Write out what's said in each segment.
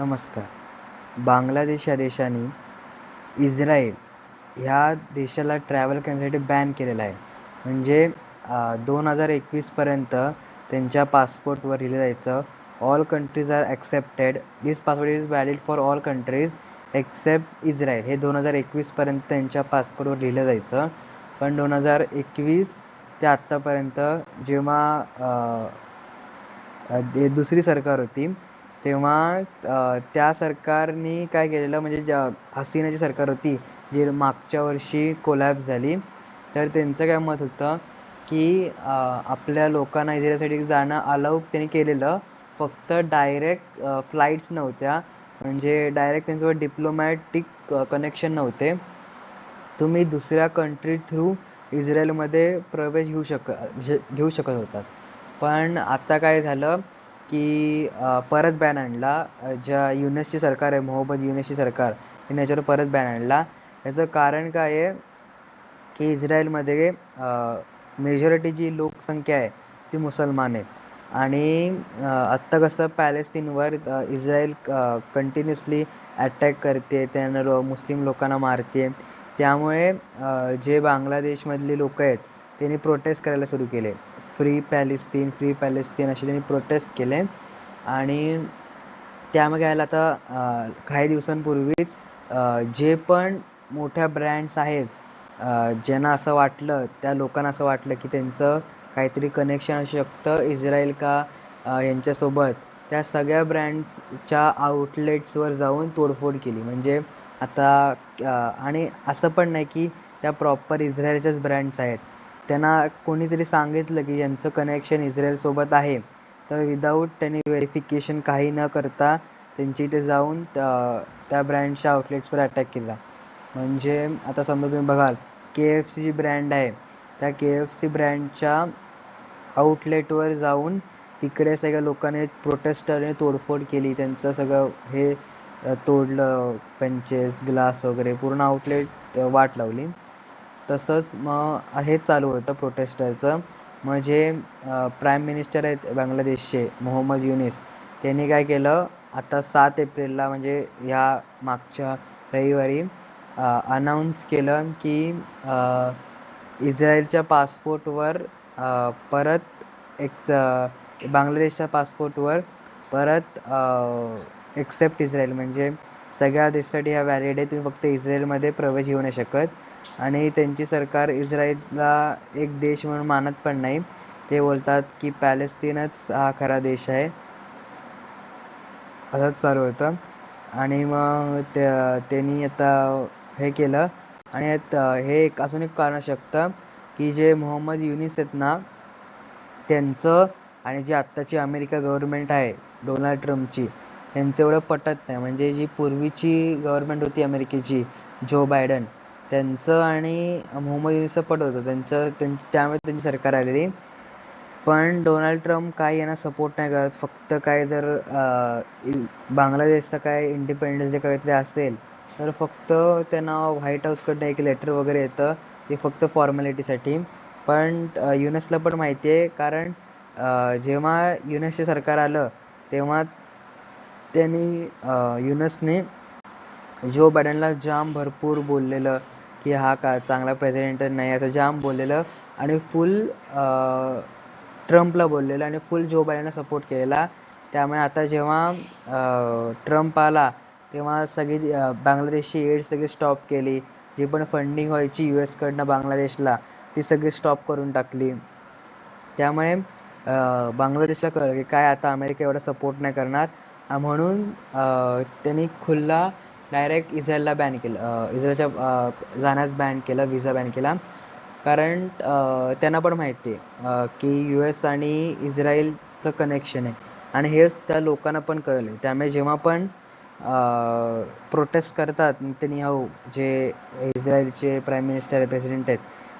नमस्कार. बांगलादेश या देशाने इस्रायल ह्या देशाला ट्रॅव्हल करण्यासाठी बॅन केलेलं आहे. म्हणजे दोन हजार एकवीसपर्यंत त्यांच्या पासपोर्टवर लिहिलं जायचं. All countries are accepted this passport is valid for all countries except Israel हे दोन हजार एकवीसपर्यंत त्यांच्या पासपोर्टवर लिहिलं जायचं. पण दोन हजार एकवीस ते आत्तापर्यंत जेव्हा दुसरी सरकार होती तेव्हा त्या सरकारने काय केलेलं म्हणजे ज्या हसीनाची सरकार होती जी मागच्या वर्षी कोलॅप्स झाली तर त्यांचं काय मत होतं की आपल्या लोकांना इज्रायलसाठी जाणं अलाउ त्यांनी केलेलं फक्त डायरेक्ट फ्लाईट्स नव्हत्या. म्हणजे डायरेक्ट त्यांच्यावर डिप्लोमॅटिक कनेक्शन नव्हते. तुम्ही दुसऱ्या कंट्री थ्रू इस्रायलमध्ये प्रवेश घेऊ शक घेऊ शकत होतात. पण आता काय झालं की परत बॅन आणला. ज्या युनेसची सरकार आहे मोहम्मद युनेसची सरकार तिने याच्यावर परत बॅन आणला. याचं कारण काय आहे की इस्रायलमध्ये मेजॉरिटी जी लोकसंख्या आहे ती मुसलमान आहे. आणि आत्ता कसं पॅलेस्तीनवर इस्रायल कंटिन्युअसली अटॅक करते त्यांना लो मुस्लिम लोकांना मारते त्यामुळे जे बांगलादेशमधले लोक आहेत त्यांनी प्रोटेस्ट करायला सुरू केले. फ्री पॅलेस्तीन फ्री पॅलेस्तीन असे त्यांनी प्रोटेस्ट केले. आणि त्यामध्ये यायला आता काही दिवसांपूर्वीच जे पण मोठ्या ब्रँड्स आहेत ज्यांना असं वाटलं त्या लोकांना असं वाटलं की त्यांचं काहीतरी कनेक्शन असू शकतं इस्रायल का यांच्यासोबत त्या सगळ्या ब्रँड्सच्या आउटलेट्सवर जाऊन तोडफोड केली. म्हणजे आता आणि असं पण नाही की त्या प्रॉपर इस्रायलच्याच ब्रँड्स आहेत. त्यांना कोणीतरी सांगितलं की यांचं कनेक्शन इज्रायलसोबत आहे. तर विदाऊट त्यांनी व्हेरिफिकेशन काही न करता त्यांची इथे जाऊन त्या ब्रँडच्या आउटलेट्सवर अटॅक केला. म्हणजे आता समजा तुम्ही बघाल K F C G brand आहे त्या के एफ सी ब्रँडच्या आउटलेटवर जाऊन तिकडे सगळ्या लोकांनी प्रोटेस्टरने तोडफोड केली. त्यांचं सगळं हे तोडलं पंचेस ग्लास वगैरे पूर्ण आउटलेट वाट लावली. तसंच मग हे चालू होतं प्रोटेस्टरचं मग जे प्राईम मिनिस्टर आहेत बांगलादेशचे मोहम्मद युनिस. त्यांनी काय केलं? आता सात एप्रिलला म्हणजे ह्या मागच्या रविवारी अनाऊन्स केलं की इस्रायलच्या पासपोर्टवर परत एक्स बांगलादेशच्या पासपोर्टवर परत एक्सेप्ट इज्रायल म्हणजे सगळ्या देशासाठी ह्या व्हॅलिड आहे. तुम्ही फक्त इज्रायलमध्ये प्रवेश घेऊ नाही शकत. आणि त्यांची सरकार इस्रायलला एक देश म्हणून मानत पण नाही. ते बोलतात की पॅलेस्तीनच हा खरा देश आहे. असंच चालू होतं. आणि मग त्या त्यांनी आता हे केलं. आणि हे एक अजून एक कारण शकतं की जे मोहम्मद युनिस आहेत ना त्यांचं आणि जी आत्ताची अमेरिका गव्हर्नमेंट आहे डोनाल्ड ट्रम्पची त्यांचं एवढं पटत नाही. म्हणजे जी पूर्वीची गव्हर्नमेंट होती अमेरिकेची जो बायडन त्यांचं आणि मोहम्मद युनिसचं पट होतं. त्यांचं त्यांची त्यामुळे त्यांची सरकार आलेली. पण डोनाल्ड ट्रम्प काही यांना सपोर्ट नाही करत. फक्त काय जर बांगलादेशचा काय इंडिपेंडन्स डे काहीतरी असेल तर फक्त त्यांना व्हाईट हाऊसकडनं एक लेटर वगैरे येतं. ते फक्त फॉर्मॅलिटीसाठी पण युनेसला पण माहिती आहे. कारण जेव्हा युनेसचे सरकार आलं तेव्हा त्यांनी युनेसने जो बायडनला जाम भरपूर बोललेलं. की हा का चांगला प्रेसिडेंट नाही असं जाम बोललेलं आणि फुल ट्रम्पला बोललेलं आणि फुल जो बायडेनला सपोर्ट केलेला. त्यामुळे आता जेव्हा ट्रम्प आला तेव्हा सगळी बांगलादेशची एड सगळी स्टॉप केली. जी पण फंडिंग व्हायची यू एसकडनं बांगलादेशला ती सगळी स्टॉप करून टाकली. त्यामुळे बांगलादेशला कळलं की काय आता अमेरिका एवढा सपोर्ट नाही करणार. म्हणून त्यांनी खुल्ला डायरेक्ट इस्रायलला बॅन केलं इस्रायलच्या जाण्यास बॅन केलं विजा बॅन केला. कारण त्यांना पण माहिती आहे की यू एस आणि इस्रायलचं कनेक्शन आहे. आणि हेच त्या लोकांना पण कळलं त्यामुळे जेव्हा पण प्रोटेस्ट करतात नेतन्याहू हो, जे इस्रायलचे प्राईम मिनिस्टर प्रेसिडेंट आहेत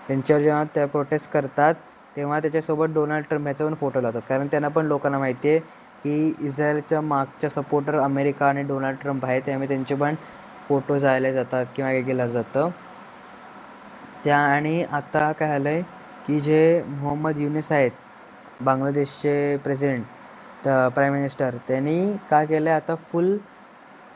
त्यांच्यावर जेव्हा त्या प्रोटेस्ट करतात तेव्हा त्याच्यासोबत डोनाल्ड ट्रम्प ह्याचा पण फोटो लावतात. कारण त्यांना पण लोकांना माहिती आहे की इस्रायलच्या मागच्या सपोर्टर अमेरिका आणि डोनाल्ड ट्रम्प आहे त्यामुळे त्यांचे पण फोटो जायला जातात किंवा हे केलं जातं. त्या आणि आता काय झालं आहे की जे मोहम्मद युनिस आहेत बांगलादेशचे प्रेसिडेंट प्राईम मिनिस्टर त्यांनी काय केलं आहे आता फुल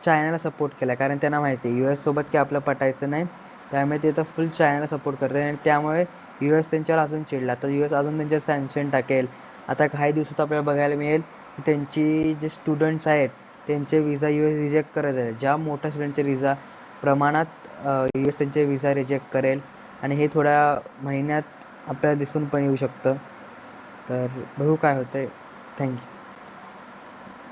चायनाला सपोर्ट केला कारण त्यांना माहिती आहे यू एससोबत की आपलं पटायचं नाही त्यामुळे ते तर फुल चायनाला सपोर्ट करतात आणि त्यामुळे यू एस त्यांच्यावर अजून चिडला. तर यू एस अजून त्यांच्यावर सँक्शन टाकेल. आता काही दिवसात आपल्याला बघायला मिळेल त्यांची जे स्टुडंट्स आहेत त्यांचे विजा यू एस रिजेक्ट करत आहे ज्या मोठ्या स्टुडंटचे विजा प्रमाणात यू एस त्यांचे विजा रिजेक्ट करेल. आणि हे थोड्या महिन्यात आपल्याला दिसून पण येऊ शकतं. तर बघू काय होतं आहे थँक्यू